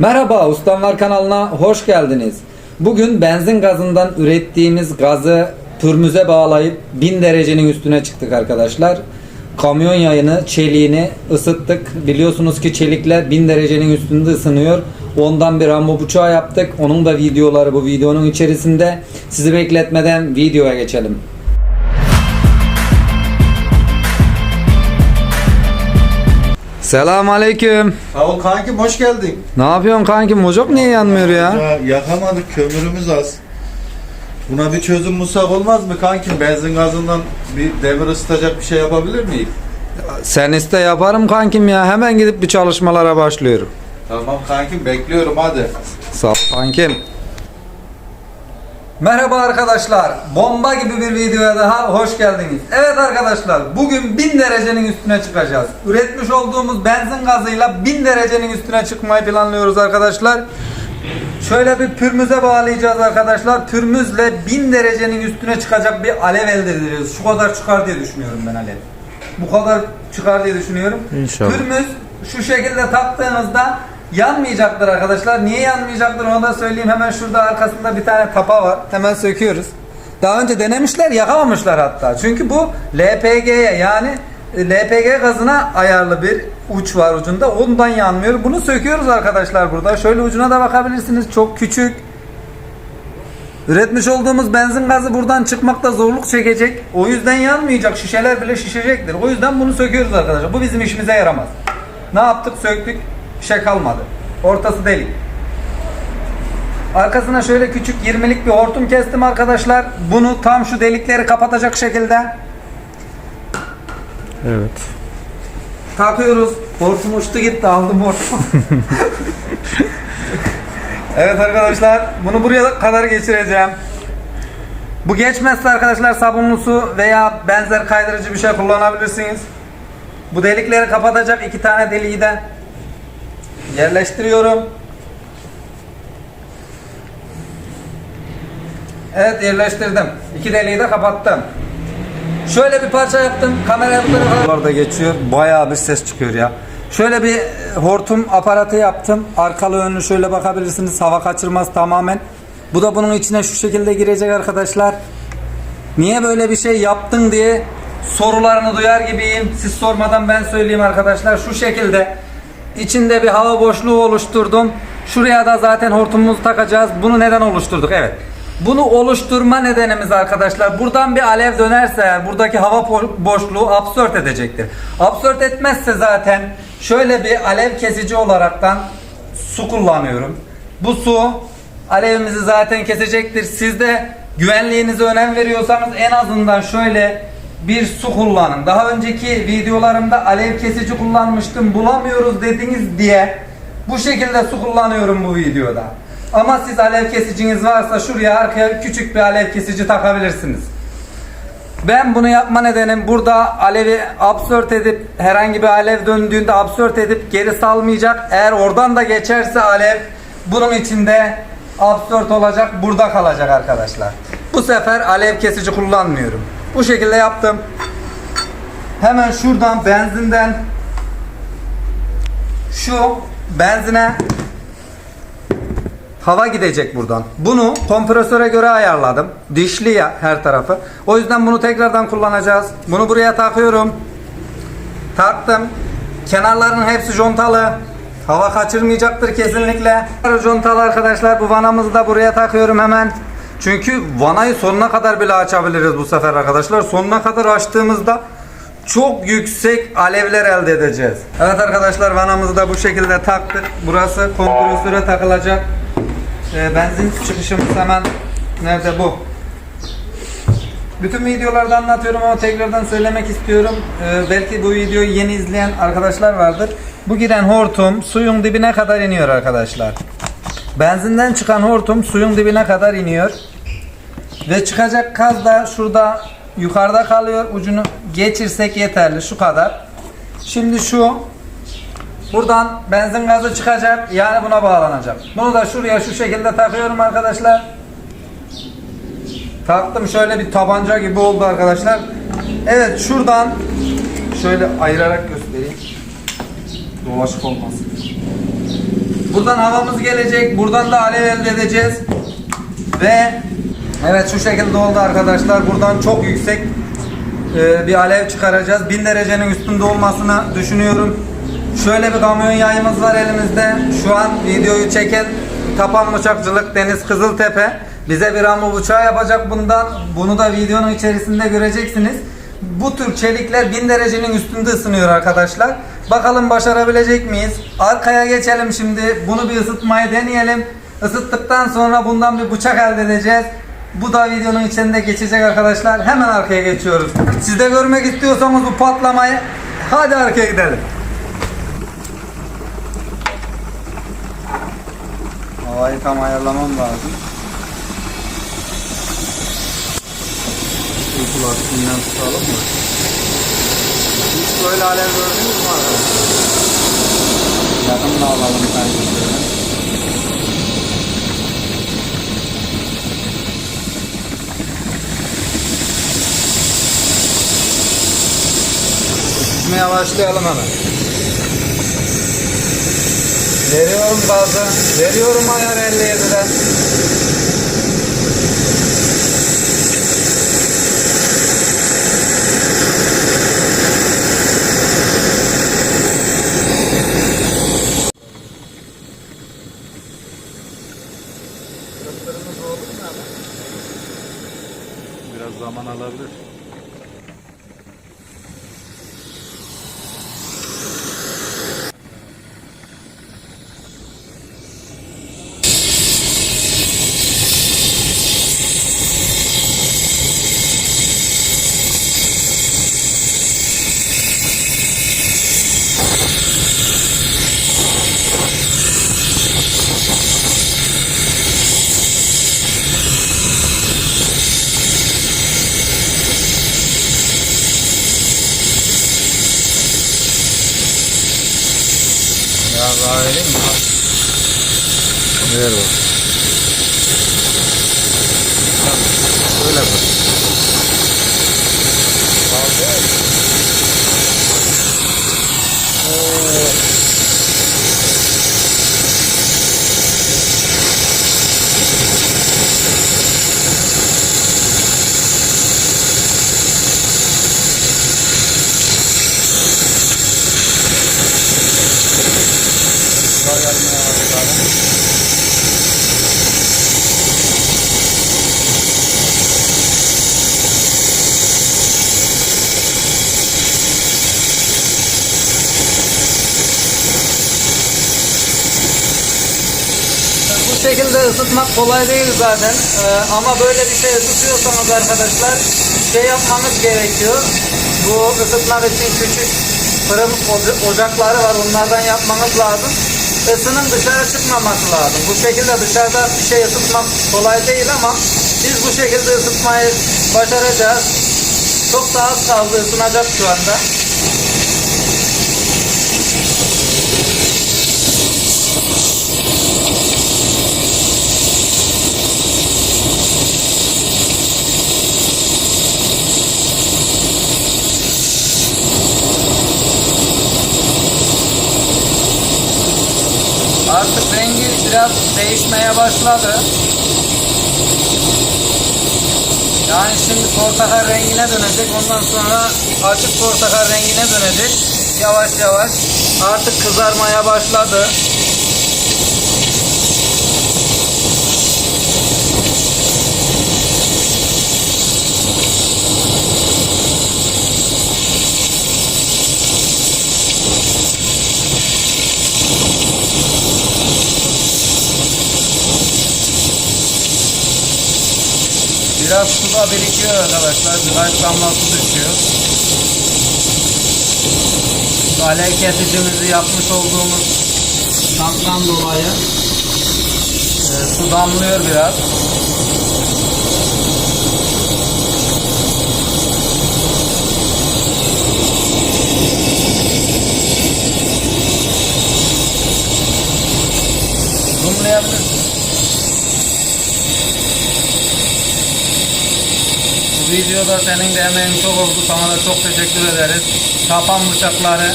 Merhaba Ustamlar kanalına hoş geldiniz. Bugün benzin gazından ürettiğimiz gazı pürmüze bağlayıp 1000 derecenin üstüne çıktık arkadaşlar. Kamyon yayını, çeliğini ısıttık. Biliyorsunuz ki çelikler 1000 derecenin üstünde ısınıyor. Ondan bir rambo bıçağı yaptık. Onun da videoları bu videonun içerisinde. Sizi bekletmeden videoya geçelim. Selam aleyküm. Sağ ol kankim hoş geldin. Ne yapıyorsun kanki? Mocok niye yanmıyor ya? Ya yakamadık kömürümüz az. Buna bir çözüm bulsak olmaz mı kankim? Benzin gazından bir demir ısıtacak bir şey yapabilir miyiz? Sen iste yaparım kankim ya. Hemen gidip bir çalışmalara başlıyorum. Tamam kankim bekliyorum hadi. Sağ ol kankim. Merhaba arkadaşlar. Bomba gibi bir videoya daha hoş geldiniz. Evet arkadaşlar bugün 1000 derecenin üstüne çıkacağız. Üretmiş olduğumuz benzin gazıyla 1000 derecenin üstüne çıkmayı planlıyoruz arkadaşlar. Şöyle bir pürmüze bağlayacağız arkadaşlar. Pürmüzle 1000 derecenin üstüne çıkacak bir alev elde edeceğiz. Şu kadar çıkar diye düşünüyorum ben alev. Bu kadar çıkar diye düşünüyorum. İnşallah. Pürmüz şu şekilde taktığınızda yanmayacaktır arkadaşlar. Niye yanmayacaktır onu da söyleyeyim. Hemen şurada arkasında bir tane tapa var. Hemen söküyoruz. Daha önce denemişler yakamamışlar hatta. Çünkü bu LPG'ye yani e, LPG gazına ayarlı bir uç var ucunda. Ondan yanmıyor. Bunu söküyoruz arkadaşlar burada. Şöyle ucuna da bakabilirsiniz. Çok küçük. Üretmiş olduğumuz benzin gazı buradan çıkmakta zorluk çekecek. O yüzden yanmayacak. Şişeler bile şişecektir. O yüzden bunu söküyoruz arkadaşlar. Bu bizim işimize yaramaz. Ne yaptık? Söktük. Bir şey kalmadı. Ortası delik. Arkasına şöyle küçük 20'lik bir hortum kestim arkadaşlar. Bunu tam şu delikleri kapatacak şekilde Evet. takıyoruz. Hortum uçtu gitti. Aldım hortumu. evet arkadaşlar. Bunu buraya kadar geçireceğim. Bu geçmezse arkadaşlar sabunlu su veya benzer kaydırıcı bir şey kullanabilirsiniz. Bu delikleri kapatacak iki tane deliği de yerleştiriyorum. Evet yerleştirdim. İki deliği de kapattım. Şöyle bir parça yaptım. Kameraya bu Orada geçiyor. Bayağı bir ses çıkıyor ya. Şöyle bir e, hortum aparatı yaptım. Arkalı önlü şöyle bakabilirsiniz. Hava kaçırmaz tamamen. Bu da bunun içine şu şekilde girecek arkadaşlar. Niye böyle bir şey yaptın diye sorularını duyar gibiyim. Siz sormadan ben söyleyeyim arkadaşlar. Şu şekilde içinde bir hava boşluğu oluşturdum. Şuraya da zaten hortumumuzu takacağız. Bunu neden oluşturduk? Evet. Bunu oluşturma nedenimiz arkadaşlar buradan bir alev dönerse buradaki hava boşluğu absört edecektir. Absört etmezse zaten şöyle bir alev kesici olaraktan su kullanıyorum. Bu su alevimizi zaten kesecektir. Siz de güvenliğinize önem veriyorsanız en azından şöyle bir su kullanın. Daha önceki videolarımda alev kesici kullanmıştım. Bulamıyoruz dediniz diye bu şekilde su kullanıyorum bu videoda. Ama siz alev kesiciniz varsa şuraya arkaya küçük bir alev kesici takabilirsiniz. Ben bunu yapma nedenim burada alevi absört edip herhangi bir alev döndüğünde absört edip geri salmayacak. Eğer oradan da geçerse alev bunun içinde absört olacak burada kalacak arkadaşlar. Bu sefer alev kesici kullanmıyorum. Bu şekilde yaptım. Hemen şuradan benzinden şu benzine hava gidecek buradan. Bunu kompresöre göre ayarladım. Dişli ya her tarafı. O yüzden bunu tekrardan kullanacağız. Bunu buraya takıyorum. Taktım. Kenarlarının hepsi contalı. Hava kaçırmayacaktır kesinlikle. Contalı arkadaşlar bu vanamızı da buraya takıyorum hemen. Çünkü vanayı sonuna kadar bile açabiliriz bu sefer arkadaşlar. Sonuna kadar açtığımızda çok yüksek alevler elde edeceğiz. Evet arkadaşlar vanamızı da bu şekilde taktık. Burası kompresöre takılacak. Ee, benzin çıkışımız hemen nerede bu? Bütün videolarda anlatıyorum ama tekrardan söylemek istiyorum. Ee, belki bu videoyu yeni izleyen arkadaşlar vardır. Bu giren hortum suyun dibine kadar iniyor arkadaşlar. Benzinden çıkan hortum suyun dibine kadar iniyor. Ve çıkacak gaz da şurada yukarıda kalıyor. Ucunu geçirsek yeterli şu kadar. Şimdi şu buradan benzin gazı çıkacak. Yani buna bağlanacak. Bunu da şuraya şu şekilde takıyorum arkadaşlar. Taktım şöyle bir tabanca gibi oldu arkadaşlar. Evet şuradan şöyle ayırarak göstereyim. Dolaşık olmasın. Buradan havamız gelecek. Buradan da alev elde edeceğiz. Ve evet şu şekilde oldu arkadaşlar. Buradan çok yüksek e, bir alev çıkaracağız. 1000 derecenin üstünde olmasını düşünüyorum. Şöyle bir kamyon yayımız var elimizde. Şu an videoyu çeken Tapan Bıçakçılık Deniz Kızıltepe bize bir rambo bıçağı yapacak bundan. Bunu da videonun içerisinde göreceksiniz. Bu tür çelikler 1000 derecenin üstünde ısınıyor arkadaşlar. Bakalım başarabilecek miyiz? Arkaya geçelim şimdi. Bunu bir ısıtmayı deneyelim. Isıttıktan sonra bundan bir bıçak elde edeceğiz. Bu da videonun içinde geçecek arkadaşlar. Hemen arkaya geçiyoruz. Siz de görmek istiyorsanız bu patlamayı hadi arkaya gidelim. Havayı tam ayarlamam lazım. Uykular üstünden tutalım mı? Hiç böyle alev gördünüz mü arkadaşlar? Yakınla alalım sanki şöyle. Üşütmeye başlayalım hemen. Veriyorum gazı. Veriyorum ayar 57'den. Biraz zaman alabilir. Biraz daha vereyim mi? Ver bak. Öyle bu. Bu şekilde ısıtmak kolay değil zaten Ee, ama böyle bir şey ısıtıyorsanız arkadaşlar şey yapmanız gerekiyor. Bu ısıtmak için küçük fırın oca- ocakları var onlardan yapmanız lazım. Isının dışarı çıkmaması lazım. Bu şekilde dışarıda bir şey ısıtmak kolay değil ama biz bu şekilde ısıtmayı başaracağız. Çok daha az kaldı ısınacak şu anda. Artık rengi biraz değişmeye başladı. Yani şimdi portakal rengine dönecek. Ondan sonra açık portakal rengine dönecek. Yavaş yavaş. Artık kızarmaya başladı. Biraz su da birikiyor arkadaşlar. Birkaç damla su düşüyor. Alev kesicimizi yapmış olduğumuz tanktan dolayı e, su damlıyor biraz. Zoomlayabilirsin. videoda senin de emeğin çok oldu. Sana da çok teşekkür ederiz. Kapan bıçakları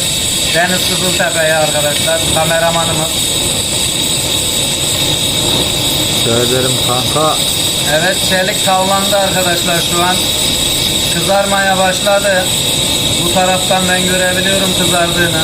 Deniz Kızıltepe'ye arkadaşlar. Kameramanımız. Söylerim kanka. Evet çelik tavlandı arkadaşlar şu an. Kızarmaya başladı. Bu taraftan ben görebiliyorum kızardığını.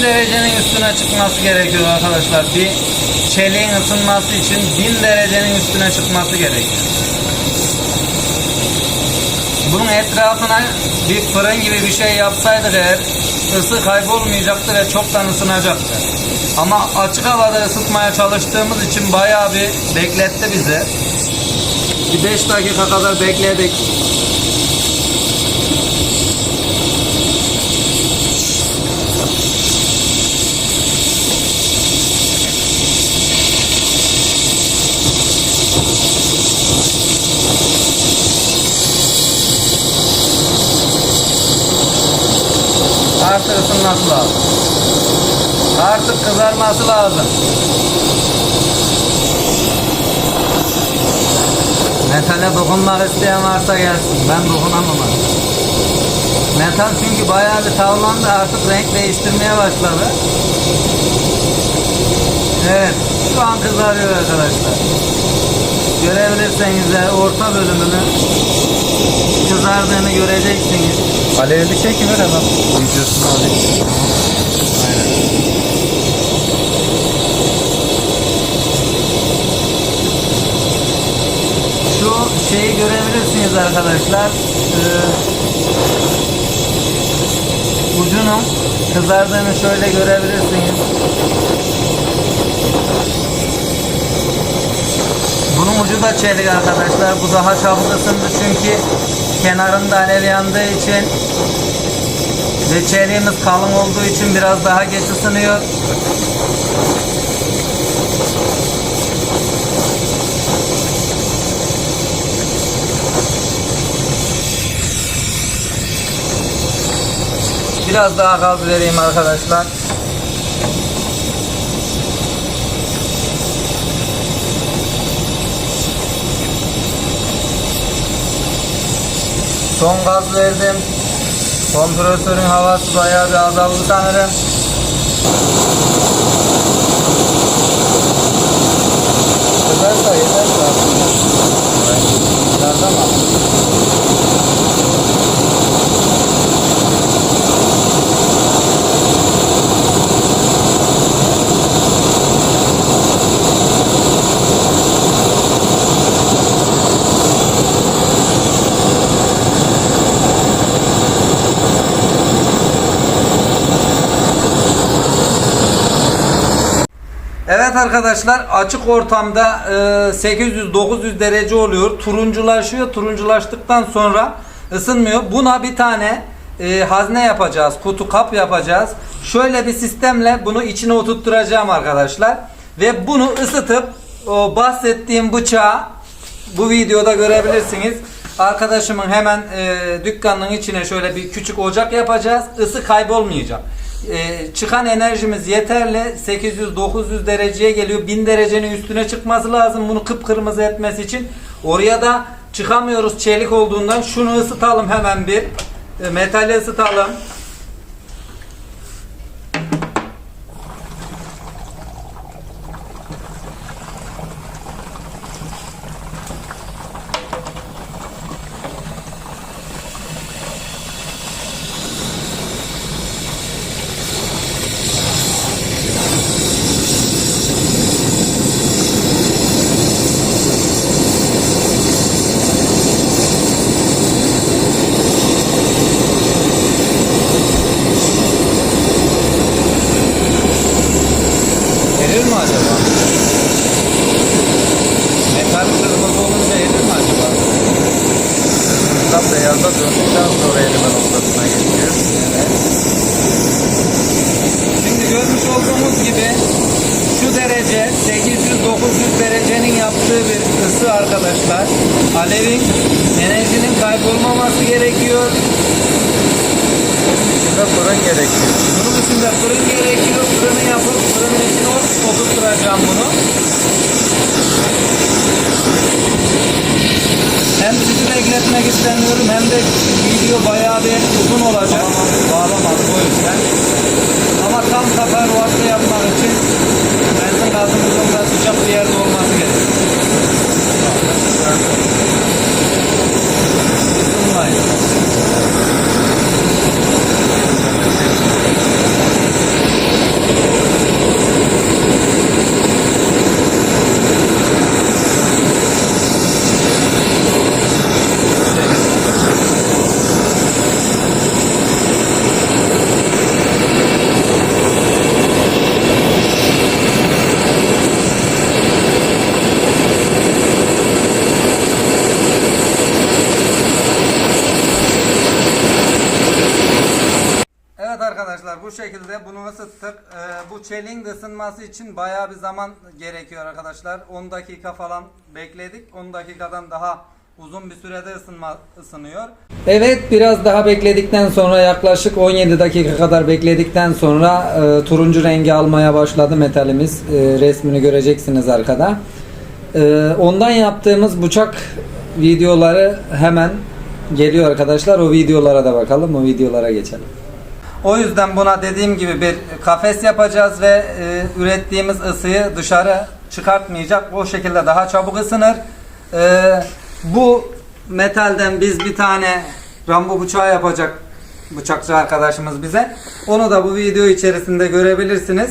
Bin derecenin üstüne çıkması gerekiyor arkadaşlar. Bir çeliğin ısınması için bin derecenin üstüne çıkması gerekiyor. Bunun etrafına bir fırın gibi bir şey yapsaydık eğer ısı kaybolmayacaktı ve çoktan ısınacaktı. Ama açık havada ısıtmaya çalıştığımız için bayağı bir bekletti bizi. Bir 5 dakika kadar bekledik. Artık ısınması lazım. Artık kızarması lazım. Metale dokunmak isteyen varsa gelsin. Ben dokunamam artık. Metal çünkü bayağı bir tavlandı artık renk değiştirmeye başladı. Evet şu an kızarıyor arkadaşlar. Görebilirseniz de orta bölümünü kızardığını göreceksiniz. Alevli çekiver hemen. Videosunu alayım. Şu şeyi görebilirsiniz arkadaşlar. Ee, ucunun kızardığını şöyle görebilirsiniz. Bunun ucu da çelik arkadaşlar. Bu daha çabuk ısındı çünkü kenarında alev yandığı için ve çeliğimiz kalın olduğu için biraz daha geç ısınıyor. Biraz daha gaz vereyim arkadaşlar. Son gaz verdim. Kompresörün havası bayağı bir azaldı sanırım. Kızarsa yeter zaten. Kızardı ama. Evet arkadaşlar açık ortamda e, 800-900 derece oluyor. Turunculaşıyor. Turunculaştıktan sonra ısınmıyor. Buna bir tane e, hazne yapacağız. Kutu kap yapacağız. Şöyle bir sistemle bunu içine oturtturacağım arkadaşlar. Ve bunu ısıtıp o bahsettiğim bıçağı bu videoda görebilirsiniz. Arkadaşımın hemen e, dükkanının içine şöyle bir küçük ocak yapacağız. Isı kaybolmayacak. E, çıkan enerjimiz yeterli. 800-900 dereceye geliyor. 1000 derecenin üstüne çıkması lazım bunu kıpkırmızı etmesi için. Oraya da çıkamıyoruz çelik olduğundan. Şunu ısıtalım hemen bir. E, metali ısıtalım. Erir mi acaba? Metal kırmızı olunca erir mi acaba? Tam beyaza döndükten sonra elime noktasına geçiyor. Evet. Şimdi görmüş olduğumuz gibi şu derece 800-900 derecenin yaptığı yaptığı bir ısı arkadaşlar. Alevin enerjinin kaybolmaması gerekiyor. Burada fırın gerekiyor. Bunun için de fırın gerekiyor. Fırını yapıp fırının içine oturtturacağım bunu. Hem sizi bekletmek istemiyorum hem de video bayağı bir uzun olacak. Bağlamadım o yüzden. Ama tam teferruatlı yapmak için benzin gazımızın da sıcak bir yerde olması gerekiyor. Isınmayın. Thank you. Çeliğin ısınması için bayağı bir zaman gerekiyor arkadaşlar. 10 dakika falan bekledik. 10 dakikadan daha uzun bir sürede ısınma, ısınıyor. Evet biraz daha bekledikten sonra yaklaşık 17 dakika kadar bekledikten sonra e, turuncu rengi almaya başladı metalimiz. E, resmini göreceksiniz arkada. E, ondan yaptığımız bıçak videoları hemen geliyor arkadaşlar. O videolara da bakalım. O videolara geçelim. O yüzden buna dediğim gibi bir kafes yapacağız ve e, ürettiğimiz ısıyı dışarı çıkartmayacak. O şekilde daha çabuk ısınır. E, bu metalden biz bir tane Rambo bıçağı yapacak bıçakçı arkadaşımız bize. Onu da bu video içerisinde görebilirsiniz.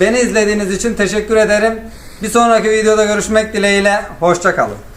Beni izlediğiniz için teşekkür ederim. Bir sonraki videoda görüşmek dileğiyle. Hoşçakalın.